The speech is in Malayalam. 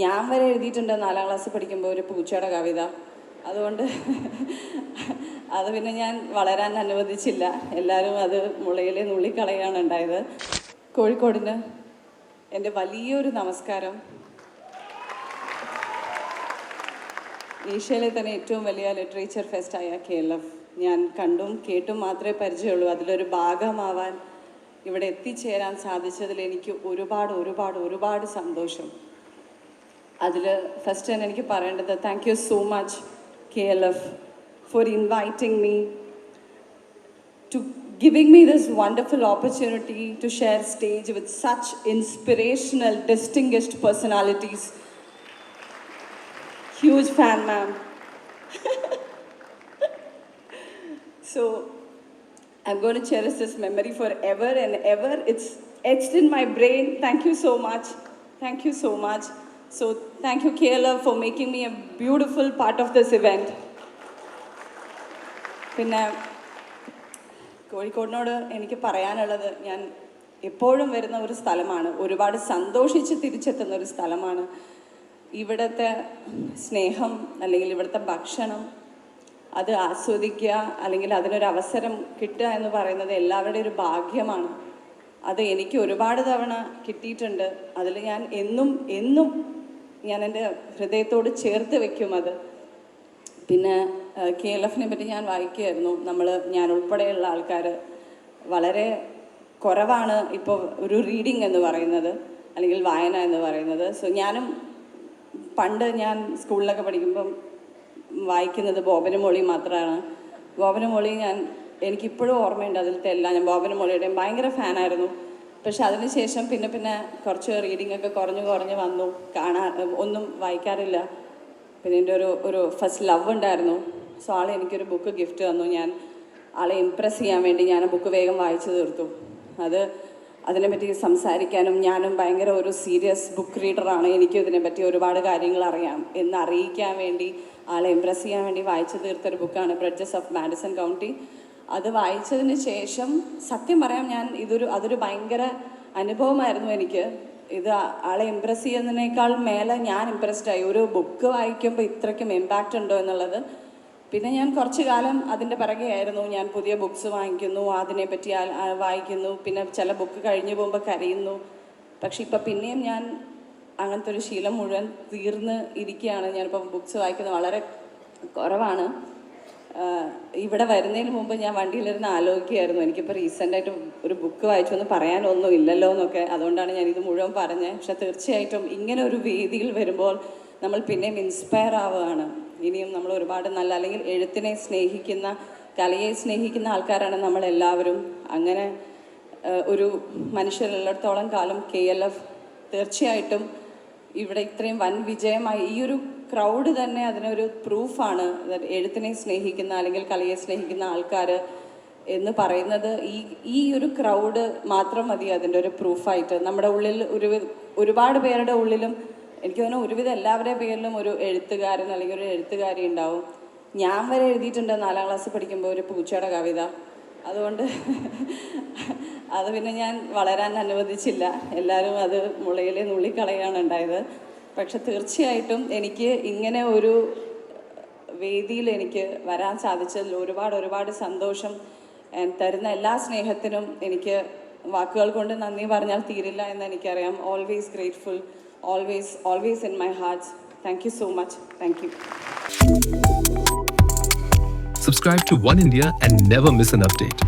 ഞാൻ വരെ എഴുതിയിട്ടുണ്ട് നാലാം ക്ലാസ്സിൽ പഠിക്കുമ്പോൾ ഒരു പൂച്ചയുടെ കവിത. അതുകൊണ്ട് അത് പിന്നെ ഞാൻ വളരാൻ അനുവദിച്ചില്ല. എല്ലാവരും അത് മുളയിലെ നുള്ളിക്കളയാണ് ഉണ്ടായത്. കോഴിക്കോടിന് എന്റെ വലിയൊരു നമസ്കാരം. ഏഷ്യയിലെ തന്നെ ഏറ്റവും വലിയ ലിറ്ററേച്ചർ ഫെസ്റ്റായ കെ എൽ എഫ് ഞാൻ കണ്ടും കേട്ടും മാത്രമേ പരിചയമുള്ളൂ. അതിലൊരു ഭാഗമാവാൻ ഇവിടെ എത്തിച്ചേരാൻ സാധിച്ചതിൽ എനിക്ക് ഒരുപാട് ഒരുപാട് ഒരുപാട് സന്തോഷം. അതിൽ ഫസ്റ്റ് തന്നെ എനിക്ക് പറയേണ്ടത് thank you so much K L F for inviting me to giving me this wonderful opportunity to share stage with such inspirational, distinguished personalities. Huge fan, ma'am. so I'm going to cherish this memory forever and ever. It's etched in my brain. Thank you so much. Thank you so much. So thank you, KLR, for making me a beautiful part of this event. പിന്നെ കോഴിക്കോടിനോട് എനിക്ക് പറയാനുള്ളത് ഞാൻ എപ്പോഴും വരുന്ന ഒരു സ്ഥലമാണ്. ഒരുപാട് സന്തോഷിച്ച് തിരിച്ചെത്തുന്ന ഒരു സ്ഥലമാണ്. ഇവിടുത്തെ സ്നേഹം അല്ലെങ്കിൽ ഇവിടുത്തെ ഭക്ഷണം അത് ആസ്വദിക്കുക അല്ലെങ്കിൽ അതിനൊരു അവസരം കിട്ടുക എന്ന് പറയുന്നത് എല്ലാവരുടെയും ഒരു ഭാഗ്യമാണ്. അത് എനിക്ക് ഒരുപാട് തവണ കിട്ടിയിട്ടുണ്ട്. അതിൽ ഞാൻ എന്നും എന്നും ഞാൻ എന്റെ ഹൃദയത്തോട് ചേർത്ത് വെക്കും അത്. പിന്നെ കെ എൽ എഫിനെ പറ്റി ഞാൻ വായിക്കുകയായിരുന്നു നമ്മൾ ഞാൻ ഉൾപ്പെടെയുള്ള ആൾക്കാർ വളരെ കുറവാണ് ഇപ്പോൾ ഒരു റീഡിങ് എന്ന് പറയുന്നത് അല്ലെങ്കിൽ വായന എന്ന് പറയുന്നത്. സോ ഞാനും പണ്ട് ഞാൻ സ്കൂളിലൊക്കെ പഠിക്കുമ്പം വായിക്കുന്നത് ബോബനും മോളി മാത്രമാണ് ബോബനും മോളി ഞാൻ എനിക്കിപ്പോഴും ഓർമ്മയുണ്ട് അതിലത്തെ എല്ലാം. ഞാൻ ബോബനും മോളിയുടെയും ഭയങ്കര ഫാനായിരുന്നു പക്ഷെ അതിനുശേഷം പിന്നെ പിന്നെ കുറച്ച് റീഡിംഗ് ഒക്കെ കുറഞ്ഞു കുറഞ്ഞു വന്നു. കാണാൻ ഒന്നും വായിക്കാറില്ല. പിന്നെ എന്റെ ഒരു ഒരു ഫസ്റ്റ് ലവ് ഉണ്ടായിരുന്നു. സോ ആൾ എനിക്കൊരു ബുക്ക് ഗിഫ്റ്റ് തന്നു. ഞാൻ ആളെ ഇമ്പ്രസ് ചെയ്യാൻ വേണ്ടി ഞാൻ ബുക്ക് വേഗം വായിച്ചു തീർത്തു. അത് അതിനെപ്പറ്റി സംസാരിക്കാനും ഞാനും ഭയങ്കര ഒരു സീരിയസ് ബുക്ക് റീഡറാണ് എനിക്കും ഇതിനെപ്പറ്റി ഒരുപാട് കാര്യങ്ങൾ അറിയാം. എന്ന് അറിയിക്കാൻ വേണ്ടി ആളെ ഇമ്പ്രസ് ചെയ്യാൻ വേണ്ടി വായിച്ചു തീർത്തൊരു ബുക്കാണ് ബ്രഡ്ജസ് ഓഫ് മാഡിസൺ കൗണ്ടി അത് വായിച്ചതിന് ശേഷം സത്യം പറയാം ഞാൻ ഇതൊരു അതൊരു ഭയങ്കര അനുഭവമായിരുന്നു എനിക്ക്. ഇത് ആളെ ഇമ്പ്രസ് ചെയ്യുന്നതിനേക്കാൾ മേലെ ഞാൻ ഇമ്പ്രസ്ഡ് ആയി. ഒരു ബുക്ക് വായിക്കുമ്പോൾ ഇത്രയ്ക്കും ഇമ്പാക്റ്റ് ഉണ്ടോ എന്നുള്ളത്. പിന്നെ ഞാൻ കുറച്ച് കാലം അതിന്റെ പിറകെ ആയിരുന്നു ഞാൻ പുതിയ ബുക്ക്സ് വാങ്ങിക്കുന്നു അതിനെപ്പറ്റി വായിക്കുന്നു. പിന്നെ ചില ബുക്ക് കഴിഞ്ഞു പോകുമ്പോൾ കരയുന്നു. പക്ഷെ ഇപ്പം പിന്നെയും ഞാൻ അങ്ങനത്തെ ഒരു ശീലം മുഴുവൻ തീർന്ന് ഇരിക്കുകയാണ്. ഞാനിപ്പം ബുക്ക്സ് വായിക്കുന്നത് വളരെ കുറവാണ്. ഇവിടെ വരുന്നതിന് മുമ്പ് ഞാൻ വണ്ടിയിലിരുന്ന് ആലോചിക്കുകയായിരുന്നു. എനിക്കിപ്പോൾ റീസെന്റായിട്ട് ഒരു ബുക്ക് വായിച്ചു എന്ന് പറയാനൊന്നും ഇല്ലല്ലോ എന്നൊക്കെ. അതുകൊണ്ടാണ് ഞാൻ ഇത് മുഴുവൻ പറഞ്ഞത്. പക്ഷെ തീർച്ചയായിട്ടും ഇങ്ങനെ ഒരു വേദിയിൽ വരുമ്പോൾ നമ്മൾ പിന്നെയും ഇൻസ്പയർ ആവുകയാണ്. ഇനിയും നമ്മൾ ഒരുപാട് നല്ല അല്ലെങ്കിൽ എഴുത്തിനെ സ്നേഹിക്കുന്ന കലയെ സ്നേഹിക്കുന്ന ആൾക്കാരാണ് നമ്മളെല്ലാവരും. അങ്ങനെ ഒരു മനുഷ്യരുള്ളിടത്തോളം കാലം കെ എൽ എഫ് തീർച്ചയായിട്ടും ഇവിടെ ഇത്രയും വൻ വിജയമായി ഈ ഒരു ക്രൗഡ് തന്നെ അതിനൊരു പ്രൂഫാണ് എഴുത്തിനെ സ്നേഹിക്കുന്ന അല്ലെങ്കിൽ കലയെ സ്നേഹിക്കുന്ന ആൾക്കാർ എന്ന് പറയുന്നത് ഈ ഈ ഒരു ക്രൗഡ് മാത്രം മതി അതിന്റെ ഒരു പ്രൂഫായിട്ട് നമ്മുടെ ഉള്ളിൽ ഒരു ഒരുപാട് പേരുടെ ഉള്ളിലും എനിക്ക് തോന്നുന്നു ഒരുവിധം എല്ലാവരുടെ പേരിലും ഒരു എഴുത്തുകാരൻ അല്ലെങ്കിൽ ഒരു എഴുത്തുകാരി ഉണ്ടാവും. ഞാൻ വരെ എഴുതിയിട്ടുണ്ട് നാലാം ക്ലാസ് പഠിക്കുമ്പോൾ ഒരു പൂച്ചയുടെ കവിത. അതുകൊണ്ട് അത് പിന്നെ ഞാൻ വളരാൻ അനുവദിച്ചില്ല. എല്ലാവരും അത് മുളയിലെ നുള്ളിക്കളയാണ് ഉണ്ടായത്. പക്ഷെ തീർച്ചയായിട്ടും എനിക്ക് ഇങ്ങനെ ഒരു വേദിയിൽ എനിക്ക് വരാൻ സാധിച്ചതിൽ ഒരുപാട് ഒരുപാട് സന്തോഷം തരുന്ന എല്ലാ സ്നേഹത്തിനും എനിക്ക് വാക്കുകൾ കൊണ്ട് നന്ദി പറഞ്ഞാൽ തീരില്ല എന്ന് എനിക്കറിയാം. Always grateful always always in my hearts thank you so much thank you Subscribe to One India and never miss an update.